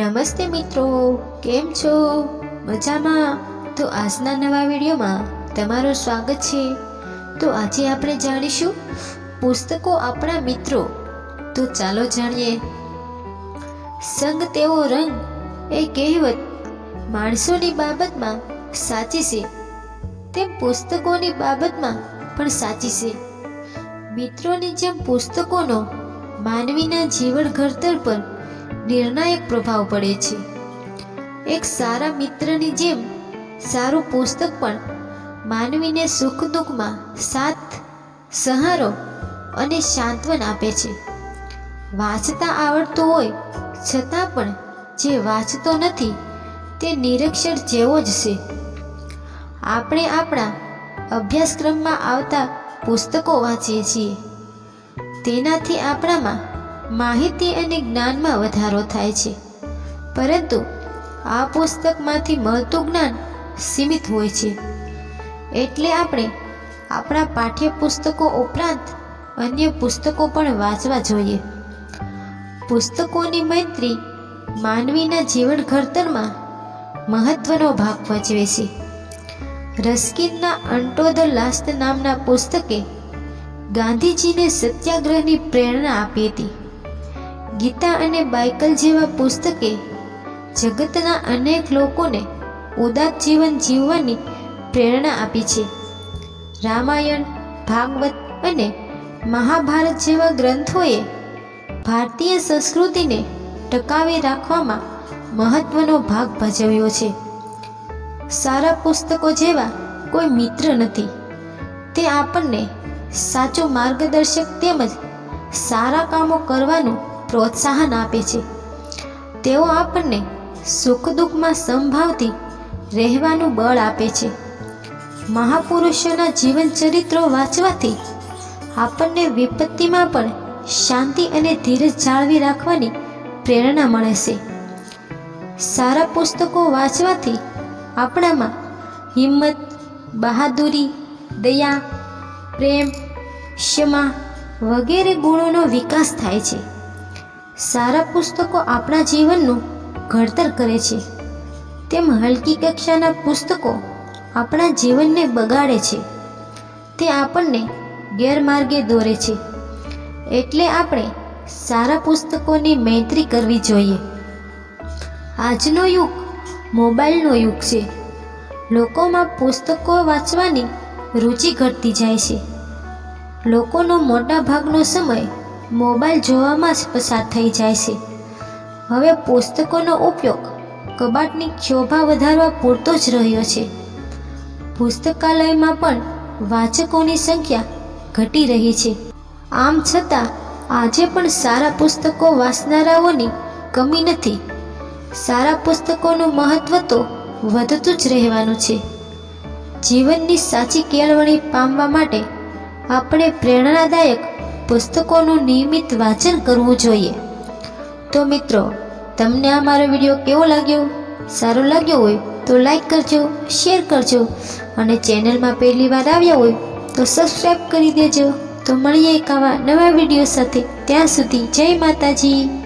નમસ્તે મિત્રો, કેમ છો? મજામાં? તો આજના નવા વિડીયોમાં તમારું સ્વાગત છે. તો આજે આપણે જાણીશું પુસ્તકો આપણા મિત્રો. તો ચાલો જાણીએ. સંગ તેવો રંગ એ કહેવત માણસોની બાબતમાં સાચી છે. તેમ પુસ્તકોની બાબતમાં પણ સાચી છે. મિત્રોની જેમ પુસ્તકોનો માનવીના જીવન ઘડતર પર નિર્ણાયક પ્રભાવ પડે છે. એક સારા મિત્રની જેમ સારું પુસ્તક પણ માનવીને સુખ દુઃખમાં સાથ, સહારો અને સાંત્વન આપે છે. વાંચતા આવડતું હોય છતાં પણ જે વાંચતો નથી તે નિરક્ષર જેવો જ છે. આપણે આપણા અભ્યાસક્રમમાં આવતા પુસ્તકો વાંચીએ છીએ. તેનાથી આપણામાં માહિતી અને જ્ઞાનમાં વધારો થાય છે. પરંતુ આ પુસ્તકમાંથી મળતું જ્ઞાન સીમિત હોય છે. એટલે આપણે આપણા પાઠ્યપુસ્તકો ઉપરાંત અન્ય પુસ્તકો પણ વાંચવા જોઈએ. પુસ્તકોની મૈત્રી માનવીના જીવન ઘડતરમાં મહત્વનો ભાગ ભજવે છે. રસ્કિનના અંટો ધ લાસ્ટ નામના પુસ્તકે ગાંધીજીને સત્યાગ્રહની પ્રેરણા આપી હતી. ગીતા અને બાઇકલ જેવા પુસ્તકે જગતના અનેક લોકોને ઉદાત જીવન જીવવાની પ્રેરણા આપી છે. રામાયણ, ભાગવત અને મહાભારત જેવા ગ્રંથોએ ભારતીય સંસ્કૃતિને ટકાવી રાખવામાં મહત્વનો ભાગ ભજવ્યો છે. સારા પુસ્તકો જેવા કોઈ મિત્ર નથી. તે આપણને સાચો માર્ગદર્શક તેમજ સારા કામો કરવાનું પ્રોત્સાહન આપે છે. તેઓ આપણને સુખ દુઃખમાં સંભાવતી રહેવાનું બળ આપે છે. મહાપુરુષોના જીવન ચરિત્રો વાંચવાથી આપણને વિપત્તિમાં પણ શાંતિ અને ધીરજ જાળવી રાખવાની પ્રેરણા મળે છે. સારા પુસ્તકો વાંચવાથી આપણામાં હિંમત, બહાદુરી, દયા, પ્રેમ, ક્ષમા વગેરે ગુણોનો વિકાસ થાય છે. સારા પુસ્તકો આપણા જીવનનું ઘડતર કરે છે. તેમ હલકી કક્ષાના પુસ્તકો આપણા જીવનને બગાડે છે. તે આપણને ગેરમાર્ગે દોરે છે. એટલે આપણે સારા પુસ્તકોની મૈત્રી કરવી જોઈએ. આજનો યુગ મોબાઈલનો યુગ છે. લોકોમાં પુસ્તકો વાંચવાની રુચિ ઘટતી જાય છે. લોકોનો મોટા ભાગનો સમય મોબાઈલ જોવામાં જ પસાર થઈ જાય છે. હવે પુસ્તકોનો ઉપયોગ કબાટની શોભા વધારવા પૂરતો જ રહ્યો છે. પુસ્તકાલયમાં પણ વાચકોની સંખ્યા ઘટી રહી છે. આમ છતાં, આજે પણ સારા પુસ્તકો વાંચનારાઓની કમી નથી. સારા પુસ્તકોનું મહત્ત્વ તો વધતું જ રહેવાનું છે. જીવનની સાચી કેળવણી પામવા માટે આપણે પ્રેરણાદાયક પુસ્તકોનું નિયમિત વાંચન કરવું જોઈએ. તો મિત્રો, તમને આ મારો વીડિયો કેવો લાગ્યો? સારો લાગ્યો હોય તો લાઈક કરજો, શેર કરજો અને ચેનલમાં પહેલી વાર આવ્યા હોય તો સબસ્ક્રાઈબ કરી દેજો. તો મળીએ એક આવા નવા વીડિયો સાથે. ત્યાં સુધી જય માતાજી.